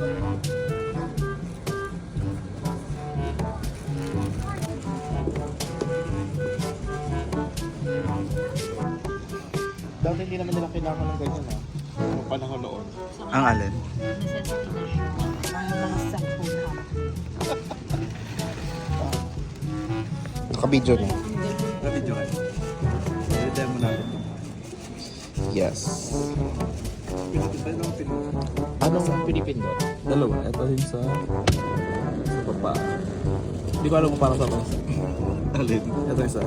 Dati hindi naman nila kailangan ng ganyan ha. Yung panahon noon. Ang alin? Nakabidyo na. Na-video ka. I-demo natin. Yes. Pinag-demo pinag Anong pinipindot? Dalawa. Ito yung sa... sa baba. Hindi ko alam kung para sa baba. Alin? Ito isa.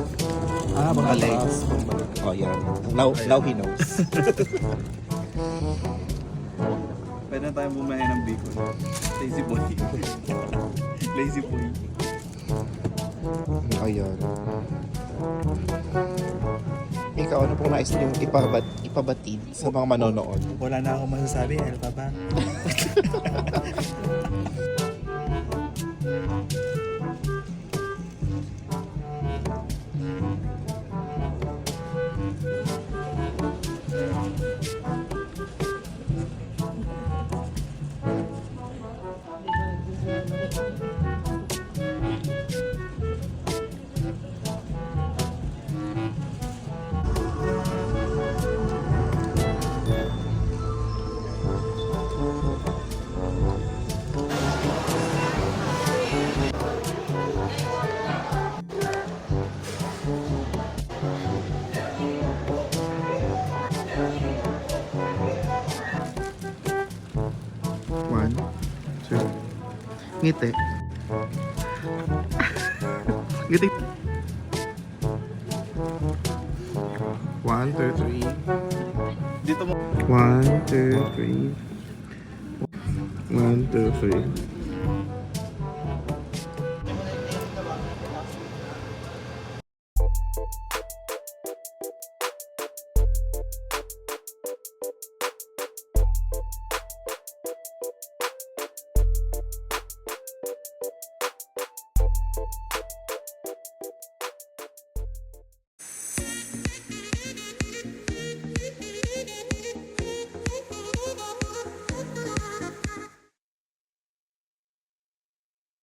Ah, pang Alay. pang. Oh, yan. Now, now he knows. Pwede na tayong bumahin ng bacon. Lazy boy. Lazy boy. Ayun. Ikaw, ano pong nais niyong ipabat, ipabatid sa mga manonood? Wala na akong masasabi. Ano pa ba? Ngiti. Ngiti. One, two, three. Dito mo. One, two, three. One, two, three.